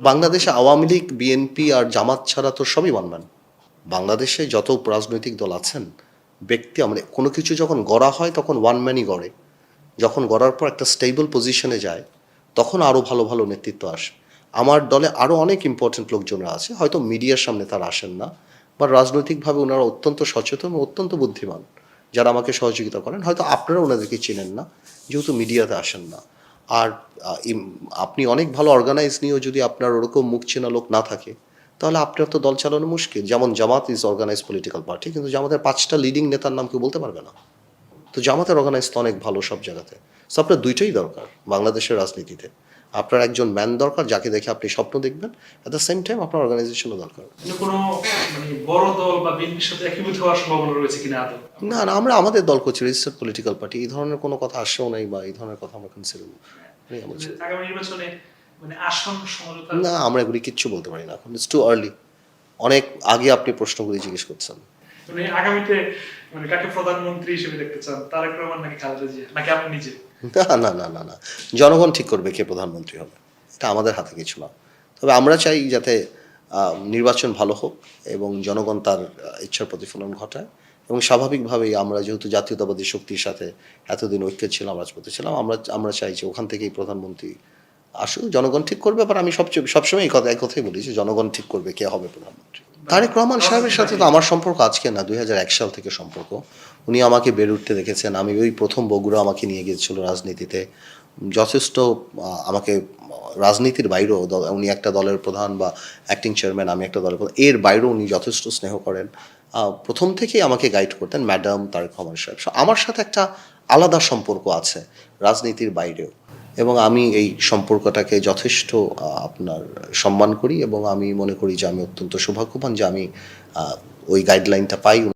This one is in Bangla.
বাংলাদেশে আওয়ামী লীগ বিএনপি আর জামাত ছাড়া তো সবই মানবেন। বাংলাদেশে যত রাজনৈতিক দল আছেন, ব্যক্তি মানে কোনো কিছু যখন গড়া হয়, তখন ওয়ান ম্যানই গড়ে। যখন গড়ার পর একটা স্টেবল পজিশনে যায়, তখন আরও ভালো ভালো নেতৃত্ব আসে। আমার দলে আরও অনেক ইম্পর্টেন্ট লোকজনরা আছে, হয়তো মিডিয়ার সামনে তারা আসেন না, বা রাজনৈতিকভাবে ওনারা অত্যন্ত সচেতন অত্যন্ত বুদ্ধিমান। যারা আমাকে সহযোগিতা করেন, হয়তো আপনারা ওনাদেরকে চেনেন না, যেহেতু মিডিয়াতে আসেন না। আর আপনি অনেক ভালো অর্গানাইজ নিয়েও যদি আপনার ওরকম মুখ চেনা লোক না থাকে তাহলে আপনার তো দল চালানো মুশকিল। যেমন Jamaat is organise political party কিন্তু জামাতের পাঁচটা লিডিং নেতার নাম কেউ বলতে পারবে না। তো জামাতের অর্গানাইজ তো অনেক ভালো সব জায়গাতে। সো আপনার দুইটাই দরকার বাংলাদেশের রাজনীতিতে। আপনার একজন ম্যান দরকার যাকে দেখে আপনি স্বপ্ন দেখবেন অ্যাট দ্য সেম টাইম আপনার অর্গানাইজেশনও দরকার। কোনো মানে বড় দল বা সাথে একীভূত হওয়ার সম্ভাবনা রয়েছে কিনা না না আমরা আমাদের দল করছি রেজিস্টার্ড পলিটিক্যাল পার্টি এই ধরনের কোনো কথা আসেও নাই বা এই ধরনের কথা আমরা কনসিডার আগামী নির্বাচনে মানে সমঝোতা না আমরা এগুলি কিচ্ছু বলতে পারি না এখন। ইটস টু আর্লি অনেক আগে আপনি প্রশ্নগুলি জিজ্ঞেস করছেন। মানে আগামীতে মানে কাকে প্রধানমন্ত্রী হিসেবে দেখতে চান? তারেক রহমান নাকি খালেদা জিয়া? নাকি আপনি নিজে? না না না না না। জনগণ ঠিক করবে কে প্রধানমন্ত্রী হবে। এটা আমাদের হাতে কিছু না। তবে আমরা চাই যাতে নির্বাচন ভালো হোক এবং জনগণ তার ইচ্ছার প্রতিফলন ঘটায়। এবং স্বাভাবিকভাবেই আমরা যেহেতু জাতীয়তাবাদী শক্তির সাথে এতদিন ঐক্য ছিলাম, রাজপথে ছিলাম, আমরা আমরা চাইছি ওখান থেকেই প্রধানমন্ত্রী আসুক, জনগণ ঠিক করবে আবার আমি সবচেয়ে, সবসময় এই কথা, এক কথাই বলি যে জনগণ ঠিক করবে কে হবে প্রধানমন্ত্রী। তারেক রহমান সাহেবের সাথে তো আমার সম্পর্ক আজকে না, দুই হাজার এক সাল থেকে সম্পর্ক। উনি আমাকে বেড়ে উঠতে দেখেছেন, আমি ওই প্রথম বগুড়া আমাকে নিয়ে গিয়েছিল রাজনীতিতে। যথেষ্ট আমাকে, রাজনীতির বাইরেও উনি একটা দলের প্রধান বা অ্যাক্টিং চেয়ারম্যান আমি একটা দলের প্রধান, এর বাইরেও উনি যথেষ্ট স্নেহ করেন। প্রথম থেকেই আমাকে গাইড করতেন ম্যাডাম তার রহমান সাহেব। আমার সাথে একটা আলাদা সম্পর্ক আছে রাজনীতির বাইরেও। এবং আমি এই সম্পর্কটাকে যথেষ্ট আপনার সম্মান করি এবং আমি মনে করি যে আমি অত্যন্ত সৌভাগ্যবান যে আমি ওই গাইডলাইনটা পাই।